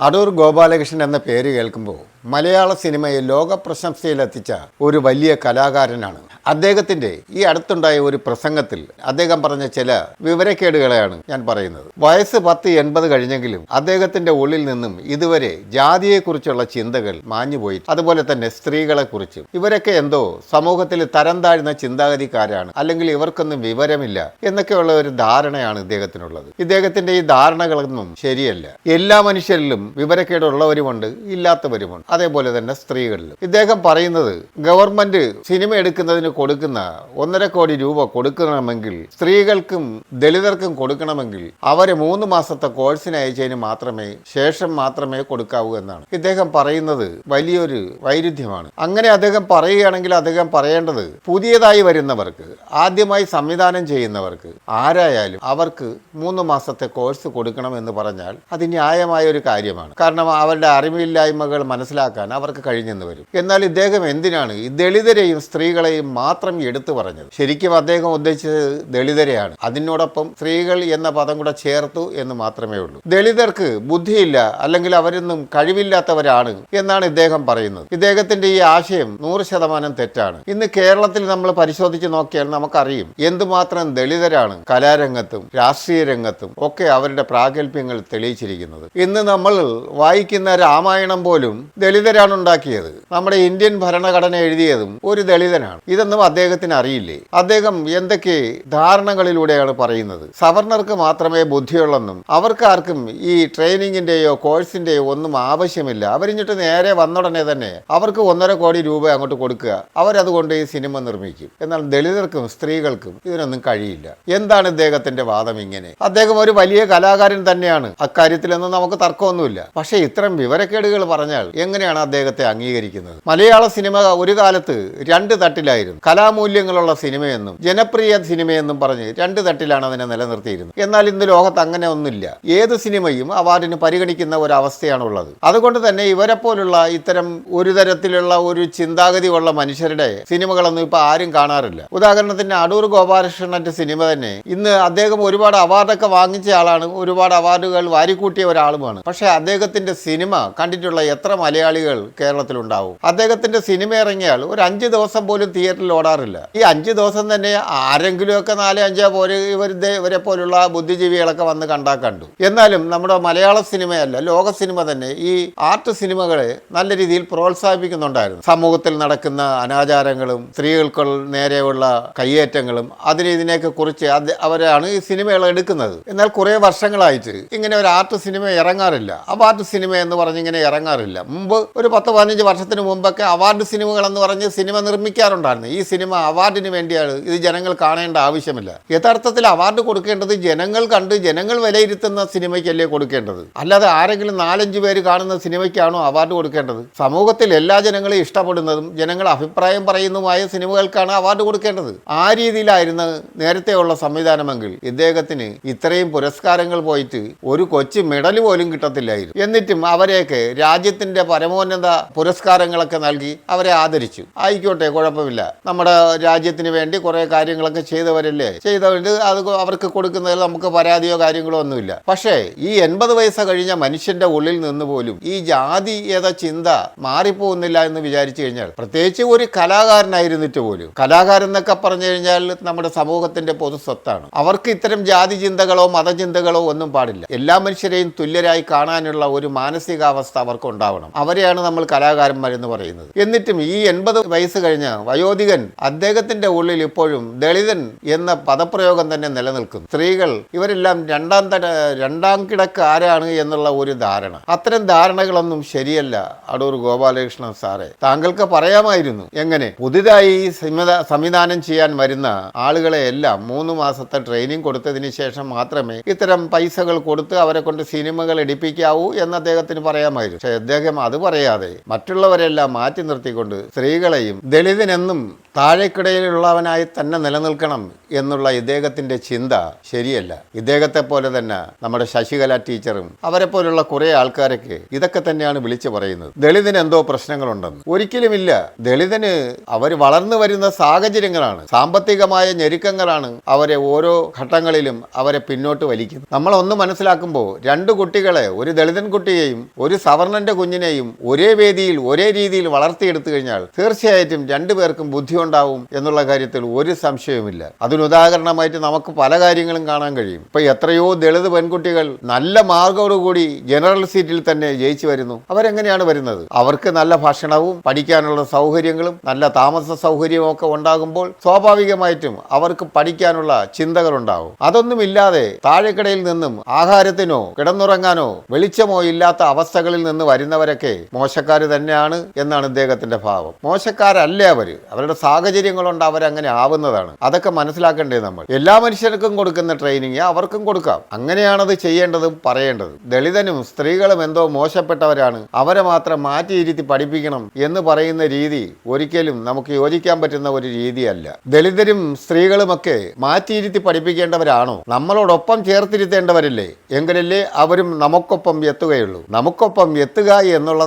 അടൂർ ഗോപാലകൃഷ്ണൻ എന്ന പേര് കേൾക്കുമ്പോൾ മലയാള സിനിമയെ ലോക പ്രശംസയിലെത്തിച്ച ഒരു വലിയ കലാകാരനാണ്. അദ്ദേഹത്തിന്റെ ഈ അടുത്തുണ്ടായ ഒരു പ്രസംഗത്തിൽ അദ്ദേഹം പറഞ്ഞ ചില വിവരക്കേടുകളെയാണ് ഞാൻ പറയുന്നത്. വയസ്സ് പത്ത് എൺപത് കഴിഞ്ഞെങ്കിലും അദ്ദേഹത്തിന്റെ ഉള്ളിൽ നിന്നും ഇതുവരെ ജാതിയെക്കുറിച്ചുള്ള ചിന്തകൾ മാഞ്ഞുപോയി അതുപോലെ തന്നെ സ്ത്രീകളെക്കുറിച്ചും. ഇവരൊക്കെ എന്തോ സമൂഹത്തിൽ തരം താഴ്ന്ന ചിന്താഗതിക്കാരാണ്. അല്ലെങ്കിൽ ഇവർക്കൊന്നും വിവരമില്ല എന്നൊക്കെയുള്ള ഒരു ധാരണയാണ് ഇദ്ദേഹത്തിനുള്ളത്. ഇദ്ദേഹത്തിന്റെ ഈ ധാരണകളൊന്നും ശരിയല്ല. എല്ലാ മനുഷ്യരിലും വിവരക്കേടുള്ളവരുമുണ്ട് ഇല്ലാത്തവരുമുണ്ട്. അതേപോലെ തന്നെ സ്ത്രീകളിലും. ഇദ്ദേഹം പറയുന്നത് ഗവൺമെന്റ് സിനിമ എടുക്കുന്നതിന് കൊടുക്കുന്ന ഒന്നര കോടി രൂപ കൊടുക്കണമെങ്കിൽ സ്ത്രീകൾക്കും ദളിതർക്കും കൊടുക്കണമെങ്കിൽ അവരെ മൂന്ന് മാസത്തെ കോഴ്സിന് അയച്ചതിന് മാത്രമേ ശേഷം മാത്രമേ കൊടുക്കാവൂ എന്നാണ്. ഇദ്ദേഹം പറയുന്നത് വലിയൊരു വൈരുദ്ധ്യമാണ്. അങ്ങനെ അദ്ദേഹം പറയുകയാണെങ്കിൽ അദ്ദേഹം പറയേണ്ടത് പുതിയതായി വരുന്നവർക്ക് ആദ്യമായി സംവിധാനം ചെയ്യുന്നവർക്ക് ആരായാലും അവർക്ക് മൂന്ന് മാസത്തെ കോഴ്സ് കൊടുക്കണം എന്ന് പറഞ്ഞാൽ അത് ന്യായമായ ഒരു കാര്യമാണ്. കാരണം അവരുടെ അറിവില്ലായ്മകൾ മനസ്സിലാക്കാൻ അവർക്ക് കഴിഞ്ഞെന്ന് വരും. എന്നാൽ ഇദ്ദേഹം എന്തിനാണ് ഈ ദളിതരെയും സ്ത്രീകളെയും മാത്രം എടുത്തു പറഞ്ഞത്? ശരിക്കും അദ്ദേഹം ഉദ്ദേശിച്ചത് ദളിതരെയാണ്. അതിനോടൊപ്പം സ്ത്രീകൾ എന്ന പദം കൂടെ ചേർത്തു എന്ന് മാത്രമേ ഉള്ളൂ. ദളിതർക്ക് ബുദ്ധിയില്ല അല്ലെങ്കിൽ അവരൊന്നും കഴിവില്ലാത്തവരാണ് എന്നാണ് ഇദ്ദേഹം പറയുന്നത്. ഇദ്ദേഹത്തിന്റെ ഈ ആശയം നൂറ് ശതമാനം തെറ്റാണ്. ഇന്ന് കേരളത്തിൽ നമ്മൾ പരിശോധിച്ച് നോക്കിയാൽ നമുക്കറിയും എന്തുമാത്രം ദളിതരാണ് കലാരംഗത്തും രാഷ്ട്രീയ രംഗത്തും ഒക്കെ അവരുടെ പ്രാഗൽഭ്യങ്ങൾ തെളിയിച്ചിരിക്കുന്നത്. ഇന്ന് നമ്മൾ വായിക്കുന്ന രാമായണം പോലും ദളിതരാണ് ഉണ്ടാക്കിയത്. നമ്മുടെ ഇന്ത്യൻ ഭരണഘടന എഴുതിയതും ഒരു ദളിതനാണ്. ഇതൊന്നും അദ്ദേഹത്തിന് അറിയില്ലേ? അദ്ദേഹം എന്തൊക്കെ ധാരണകളിലൂടെയാണ് പറയുന്നത്? സവർണർക്ക് മാത്രമേ ബുദ്ധിയുള്ളെന്നും അവർക്കാർക്കും ഈ ട്രെയിനിങ്ങിന്റെയോ കോഴ്സിന്റെയോ ഒന്നും ആവശ്യമില്ല. അവരിഞ്ഞിട്ട് നേരെ വന്നുടനെ തന്നെ അവർക്ക് ഒന്നര കോടി രൂപ അങ്ങോട്ട് കൊടുക്കുക. അവരതുകൊണ്ട് ഈ സിനിമ നിർമ്മിക്കും. എന്നാൽ ദളിതർക്കും സ്ത്രീകൾക്കും ഇതിനൊന്നും കഴിയില്ല. എന്താണ് ഇദ്ദേഹത്തിന്റെ വാദം ഇങ്ങനെ? അദ്ദേഹം ഒരു വലിയ കലാകാരൻ തന്നെയാണ്. അക്കാര്യത്തിലൊന്നും നമുക്ക് തർക്കമൊന്നുമില്ല. പക്ഷേ ഇത്തരം വിവരക്കേടുകൾ പറഞ്ഞാൽ എങ്ങനെയാണ് അദ്ദേഹത്തെ അംഗീകരിക്കുന്നത്. മലയാള സിനിമ ഒരു കാലത്ത് രണ്ട് തട്ടിലായിരുന്നു. കലാമൂല്യങ്ങളുള്ള സിനിമയെന്നും ജനപ്രിയ സിനിമയെന്നും പറഞ്ഞ് രണ്ട് തട്ടിലാണ് അതിനെ നിലനിർത്തിയിരുന്നത്. എന്നാൽ ഇന്ന് ലോകത്ത് അങ്ങനെ ഒന്നുമില്ല. ഏത് സിനിമയും അവാർഡിന് പരിഗണിക്കുന്ന ഒരു അവസ്ഥയാണുള്ളത് അതുകൊണ്ട് തന്നെ ഇവരെ പോലുള്ള ഇത്തരം ഒരു തരത്തിലുള്ള ഒരു ചിന്താഗതി ഉള്ള മനുഷ്യരുടെ സിനിമകളൊന്നും ഇപ്പൊ ആരും കാണാറില്ല. ഉദാഹരണത്തിന് അടൂർ ഗോപാലകൃഷ്ണന്റെ സിനിമ തന്നെ ഇന്ന് അദ്ദേഹം ഒരുപാട് അവാർഡൊക്കെ വാങ്ങിച്ച ആളാണ്. ഒരുപാട് അവാർഡുകൾ വാരിക്കൂട്ടിയ ഒരാളുമാണ്. പക്ഷെ അദ്ദേഹത്തിന്റെ സിനിമ കണ്ടിട്ടുള്ള എത്ര മലയാളികൾ കേരളത്തിലുണ്ടാവും. അദ്ദേഹത്തിന്റെ സിനിമ ഇറങ്ങിയാൽ ഒരു അഞ്ച് ദിവസം പോലും തിയേറ്ററിൽ ഓടാറില്ല. ഈ അഞ്ച് ദിവസം തന്നെ ആരെങ്കിലുമൊക്കെ നാലോ അഞ്ചോ പോലെ ഇവരുടെ ഇവരെ പോലുള്ള ബുദ്ധിജീവികളൊക്കെ വന്ന് കണ്ടാൽ കണ്ടു. എന്നാലും നമ്മുടെ മലയാള സിനിമയല്ല ലോക സിനിമ തന്നെ ഈ ആർട്ട് സിനിമകളെ നല്ല രീതിയിൽ പ്രോത്സാഹിപ്പിക്കുന്നുണ്ടായിരുന്നു. സമൂഹത്തിൽ നടക്കുന്ന അനാചാരങ്ങളും സ്ത്രീകൾക്ക് നേരെയുള്ള കയ്യേറ്റങ്ങളും അതിന് ഇതിനെയൊക്കെ കുറിച്ച് അവരാണ് ഈ സിനിമകൾ എടുക്കുന്നത്. എന്നാൽ കുറേ വർഷങ്ങളായിട്ട് ഇങ്ങനെ ഒരു ആർട്ട് സിനിമ ഇറങ്ങാറില്ല. ആർട്ട് സിനിമ എന്ന് പറഞ്ഞ് ഇങ്ങനെ ഇറങ്ങാറില്ല. മുമ്പ് ഒരു പത്ത് പതിനഞ്ച് വർഷത്തിന് മുമ്പൊക്കെ അവാർഡ് സിനിമകൾ എന്ന് പറഞ്ഞ് സിനിമ നിർമ്മിക്കാറുണ്ടായിരുന്നു. ഈ സിനിമ അവാർഡിന് വേണ്ടിയാണ് ഇത് ജനങ്ങൾ കാണേണ്ട ആവശ്യമില്ല. യഥാർത്ഥത്തിൽ അവാർഡ് കൊടുക്കേണ്ടത് ജനങ്ങൾ കണ്ട് ജനങ്ങൾ വിലയിരുത്തുന്ന സിനിമയ്ക്കല്ലേ കൊടുക്കേണ്ടത്? അല്ലാതെ ആരെങ്കിലും നാലഞ്ച് പേര് കാണുന്ന സിനിമയ്ക്കാണോ അവാർഡ് കൊടുക്കേണ്ടത്? സമൂഹത്തിൽ എല്ലാ ജനങ്ങളും ഇഷ്ടപ്പെടുന്നതും ജനങ്ങൾ അഭിപ്രായം പറയുന്നതുമായ സിനിമകൾക്കാണ് അവാർഡ് കൊടുക്കേണ്ടത്. ആ രീതിയിലായിരുന്നു നേരത്തെയുള്ള സംവിധാനമെങ്കിൽ ഇദ്ദേഹത്തിന് ഇത്രയും പുരസ്കാരങ്ങൾ പോയിട്ട് ഒരു കൊച്ചു മെഡൽ പോലും കിട്ടത്തില്ലായിരുന്നു. എന്നിട്ടും അവരെയൊക്കെ രാജ്യത്തിന്റെ പരമോന്നത പുരസ്കാരങ്ങളൊക്കെ നൽകി അവരെ ആദരിച്ചു. ആയിക്കോട്ടെ കുഴപ്പമില്ല. നമ്മുടെ രാജ്യത്തിന് വേണ്ടി കുറേ കാര്യങ്ങളൊക്കെ ചെയ്തവരല്ലേ? ചെയ്തവരുണ്ട്. അത് അവർക്ക് കൊടുക്കുന്നതിൽ നമുക്ക് പരാതിയോ കാര്യങ്ങളോ ഒന്നുമില്ല. പക്ഷേ ഈ എൺപത് വയസ്സ് കഴിഞ്ഞ മനുഷ്യന്റെ ഉള്ളിൽ നിന്ന് പോലും ഈ ജാതി ഏത ചിന്ത മാറിപ്പോകുന്നില്ല എന്ന് വിചാരിച്ചു കഴിഞ്ഞാൽ പ്രത്യേകിച്ച് ഒരു കലാകാരനായിരുന്നിട്ട് പോലും. കലാകാരൻ എന്നൊക്കെ പറഞ്ഞു കഴിഞ്ഞാൽ നമ്മുടെ സമൂഹത്തിന്റെ പൊതു സ്വത്താണ്. അവർക്ക് ഇത്തരം ജാതി ചിന്തകളോ മതചിന്തകളോ ഒന്നും പാടില്ല. എല്ലാ മനുഷ്യരെയും തുല്യരായി കാണാനുള്ള ഒരു മാനസികാവസ്ഥ അവർക്ക് ഉണ്ടാവണം അവരെയാണ് നമ്മൾ കലാകാരന്മാരെന്ന് പറയുന്നത്. എന്നിട്ടും ഈ എൺപത് വയസ്സ് കഴിഞ്ഞ വയോധികൻ അദ്ദേഹത്തിന്റെ ഉള്ളിൽ ഇപ്പോഴും ദളിതൻ എന്ന പദപ്രയോഗം തന്നെ നിലനിൽക്കുന്നു. സ്ത്രീകൾ ഇവരെല്ലാം രണ്ടാം തട രണ്ടാം കിടക്ക് ആരാണ് എന്നുള്ള ഒരു ധാരണ. അത്തരം ധാരണകളൊന്നും ശരിയല്ല അടൂർ ഗോപാലകൃഷ്ണൻ സാറെ. താങ്കൾക്ക് പറയാമായിരുന്നു. എങ്ങനെ? പുതുതായി സംവിധാ- സംവിധാനം ചെയ്യാൻ വരുന്ന ആളുകളെ എല്ലാം മൂന്ന് മാസത്തെ ട്രെയിനിങ് കൊടുത്തതിന് ശേഷം മാത്രമേ ഇത്തരം പൈസകൾ കൊടുത്ത് അവരെ കൊണ്ട് സിനിമകൾ എടുപ്പിക്കാവൂ എന്ന് അദ്ദേഹത്തിന് പറയാമായിരുന്നു. പക്ഷേ അദ്ദേഹം അത് പറയാതെ മറ്റുള്ളവരെല്ലാം മാറ്റി നിർത്തിക്കൊണ്ട് സ്ത്രീകളെയും ദളിതനെന്നും താഴേക്കിടയിലുള്ളവനായി തന്നെ നിലനിൽക്കണം എന്നുള്ള ഇദ്ദേഹത്തിന്റെ ചിന്ത ശരിയല്ല. ഇദ്ദേഹത്തെ പോലെ തന്നെ നമ്മുടെ ശശികല ടീച്ചറും അവരെ പോലുള്ള കുറെ ആൾക്കാരൊക്കെ ഇതൊക്കെ തന്നെയാണ് വിളിച്ചു പറയുന്നത്. ദളിതന് എന്തോ പ്രശ്നങ്ങളുണ്ടെന്ന്. ഒരിക്കലുമില്ല. ദളിതന് അവർ വളർന്നു വരുന്ന സാഹചര്യങ്ങളാണ്. സാമ്പത്തികമായ ഞെരുക്കങ്ങളാണ് അവരെ ഓരോ ഘട്ടങ്ങളിലും അവരെ പിന്നോട്ട് വലിക്കുന്നത്. നമ്മളൊന്ന് മനസ്സിലാക്കുമ്പോൾ രണ്ട് കുട്ടികളെ ഒരു ദളിതൻ കുട്ടിയെയും ഒരു സവർണന്റെ കുഞ്ഞിനെയും ഒരേ വേദിയിൽ ഒരേ രീതിയിൽ വളർത്തിയെടുത്തു കഴിഞ്ഞാൽ തീർച്ചയായിട്ടും രണ്ടുപേർക്കും ബുദ്ധി ഉണ്ടാവും എന്നുള്ള കാര്യത്തിൽ ഒരു സംശയവുമില്ല. അതിനുദാഹരണമായിട്ട് നമുക്ക് പല കാര്യങ്ങളും കാണാൻ കഴിയും. ഇപ്പൊ എത്രയോ ദളിത് പെൺകുട്ടികൾ നല്ല മാർഗോടുകൂടി ജനറൽ സീറ്റിൽ തന്നെ ജയിച്ചു വരുന്നു. അവരെങ്ങനെയാണ് വരുന്നത്? അവർക്ക് നല്ല ഭക്ഷണവും പഠിക്കാനുള്ള സൗകര്യങ്ങളും നല്ല താമസ സൗകര്യവും ഒക്കെ ഉണ്ടാകുമ്പോൾ സ്വാഭാവികമായിട്ടും അവർക്ക് പഠിക്കാനുള്ള ചിന്തകൾ ഉണ്ടാവും അതൊന്നുമില്ലാതെ താഴെക്കടയിൽ നിന്നും ആഹാരത്തിനോ കിടന്നുറങ്ങാനോ വെളിച്ചമോ ഇല്ലാത്ത അവസ്ഥകളിൽ നിന്ന് വരുന്നവരൊക്കെ മോശക്കാർ തന്നെയാണ് എന്നാണ് ഇദ്ദേഹത്തിന്റെ ഭാവം. മോശക്കാരല്ല അവർ? അവരുടെ സാഹചര്യങ്ങൾ കൊണ്ട് അവരങ്ങനെ ആവുന്നതാണ്. അതൊക്കെ മനസ്സിലാക്കണ്ടേ നമ്മൾ? എല്ലാ മനുഷ്യർക്കും കൊടുക്കുന്ന ട്രെയിനിങ് അവർക്കും കൊടുക്കാം. അങ്ങനെയാണത് ചെയ്യേണ്ടതും പറയേണ്ടതും. ദളിതനും സ്ത്രീകളും എന്തോ മോശപ്പെട്ടവരാണ്. അവരെ മാത്രം മാറ്റിയിരുത്തി പഠിപ്പിക്കണം എന്ന് പറയുന്ന രീതി ഒരിക്കലും നമുക്ക് യോജിക്കാൻ പറ്റുന്ന ഒരു രീതിയല്ല. ദളിതരും സ്ത്രീകളുമൊക്കെ മാറ്റിയിരുത്തി പഠിപ്പിക്കേണ്ടവരാണോ? നമ്മളോടൊപ്പം ചേർത്തിരുത്തേണ്ടവരല്ലേ? എങ്കിലല്ലേ അവരും നമുക്കൊപ്പം എത്തുകയുള്ളൂ. നമുക്കൊപ്പം എത്തുക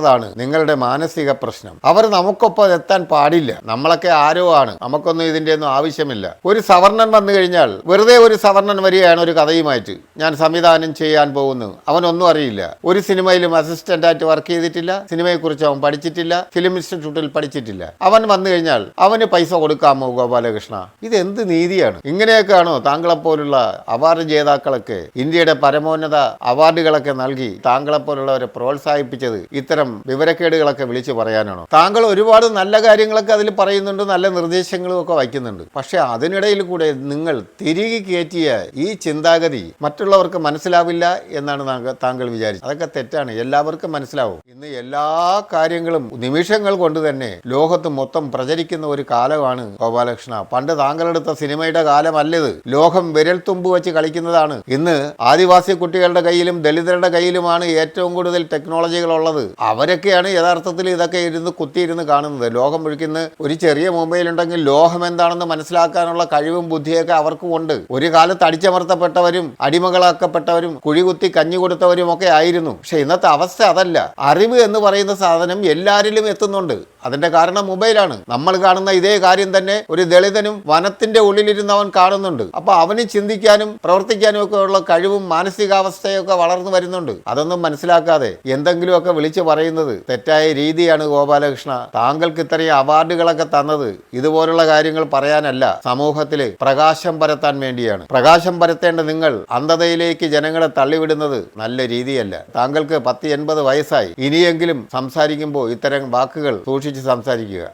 എന്നുള്ളതാണ് നിങ്ങളുടെ മാനസിക പ്രശ്നം. അവർ നമുക്കൊപ്പം എത്താൻ പാടില്ല. നമ്മളൊക്കെ ആരോ ആണ്. നമുക്കൊന്നും ഇതിന്റെ ഒന്നും ആവശ്യമില്ല. ഒരു സവർണൻ വന്നു കഴിഞ്ഞാൽ വെറുതെ ഒരു സവർണൻ വരികയാണ് ഒരു കഥയുമായിട്ട്. ഞാൻ സംവിധാനം ചെയ്യാൻ പോകുന്നു. അവനൊന്നും അറിയില്ല. ഒരു സിനിമയിലും അസിസ്റ്റന്റ് ആയിട്ട് വർക്ക് ചെയ്തിട്ടില്ല. സിനിമയെക്കുറിച്ച് അവൻ പഠിച്ചിട്ടില്ല. ഫിലിം ഇൻസ്റ്റിറ്റ്യൂട്ടിൽ പഠിച്ചിട്ടില്ല. അവൻ വന്നു കഴിഞ്ഞാൽ അവന് പൈസ കൊടുക്കാമോ ഗോപാലകൃഷ്ണ? ഇത് എന്ത് നീതിയാണ്? ഇങ്ങനെയൊക്കെയാണോ താങ്കളെപ്പോലുള്ള അവാർഡ് ജേതാക്കളൊക്കെ ഇന്ത്യയുടെ പരമോന്നത അവാർഡുകളൊക്കെ നൽകി താങ്കളെപ്പോലുള്ളവരെ പ്രോത്സാഹിപ്പിച്ചത് ഇത്തരം വിവരക്കേടുകളൊക്കെ വിളിച്ചു പറയാനാണോ? താങ്കൾ ഒരുപാട് നല്ല കാര്യങ്ങളൊക്കെ അതിൽ പറയുന്നുണ്ട് നല്ല നിർദ്ദേശങ്ങളും ഒക്കെ വയ്ക്കുന്നുണ്ട്. പക്ഷെ അതിനിടയിൽ കൂടെ നിങ്ങൾ തിരികെ കയറ്റിയ ഈ ചിന്താഗതി മറ്റുള്ളവർക്ക് മനസ്സിലാവില്ല എന്നാണ് താങ്കൾ- വിചാരിച്ചത്. അതൊക്കെ തെറ്റാണ്. എല്ലാവർക്കും മനസ്സിലാവും. ഇന്ന് എല്ലാ കാര്യങ്ങളും നിമിഷങ്ങൾ കൊണ്ട് തന്നെ ലോകത്ത് മൊത്തം പ്രചരിക്കുന്ന ഒരു കാലമാണ് ഗോപാലകൃഷ്ണ. പണ്ട് താങ്കളെടുത്ത സിനിമയുടെ കാലമല്ലത്. ലോകം വിരൽ തുമ്പ് വെച്ച് കളിക്കുന്നതാണ്. ഇന്ന് ആദിവാസി കുട്ടികളുടെ കയ്യിലും ദളിതരുടെ കയ്യിലുമാണ് ഏറ്റവും കൂടുതൽ ടെക്നോളജികൾ ഉള്ളത്. അവരൊക്കെയാണ് യഥാർത്ഥത്തിൽ ഇതൊക്കെ ഇരുന്ന് കുത്തിയിരുന്ന് കാണുന്നത്. ലോകം ഒഴുക്കുന്ന ഒരു ചെറിയ മൊബൈൽ ഉണ്ടെങ്കിൽ ലോകം എന്താണെന്ന് മനസ്സിലാക്കാനുള്ള കഴിവും ബുദ്ധിയൊക്കെ അവർക്കും ഉണ്ട്. ഒരു കാലത്ത് അടിച്ചമർത്തപ്പെട്ടവരും അടിമകളാക്കപ്പെട്ടവരും കുഴികുത്തി കഞ്ഞി കൊടുത്തവരും ഒക്കെ ആയിരുന്നു. പക്ഷെ ഇന്നത്തെ അവസ്ഥ അതല്ല. അറിവ് എന്ന് പറയുന്ന സാധനം എല്ലാരിലും എത്തുന്നുണ്ട്. അതിന്റെ കാരണം മൊബൈലാണ്. നമ്മൾ കാണുന്ന ഇതേ കാര്യം തന്നെ ഒരു ദളിതനും വനത്തിന്റെ ഉള്ളിലിരുന്നവൻ കാണുന്നുണ്ട്. അപ്പൊ അവന് ചിന്തിക്കാനും പ്രവർത്തിക്കാനും ഒക്കെ ഉള്ള കഴിവും മാനസികാവസ്ഥയൊക്കെ വളർന്നു വരുന്നുണ്ട്. അതൊന്നും മനസ്സിലാക്കാതെ എന്തെങ്കിലുമൊക്കെ വിളിച്ചു പറയുന്നത് തെറ്റായ രീതിയാണ് ഗോപാലകൃഷ്ണ. താങ്കൾക്ക് ഇത്രയും അവാർഡുകളൊക്കെ തന്നത് ഇതുപോലുള്ള കാര്യങ്ങൾ പറയാനല്ല സമൂഹത്തിൽ പ്രകാശം പരത്താൻ വേണ്ടിയാണ്. പ്രകാശം പരത്തേണ്ട നിങ്ങൾ അന്ധതയിലേക്ക് ജനങ്ങളെ തള്ളിവിടുന്നത് നല്ല രീതിയല്ല. താങ്കൾക്ക് പത്ത് എൺപത് വയസ്സായി. ഇനിയെങ്കിലും സംസാരിക്കുമ്പോൾ ഇത്തരം വാക്കുകൾ സൂക്ഷിച്ച് സംസാരിക്കുക.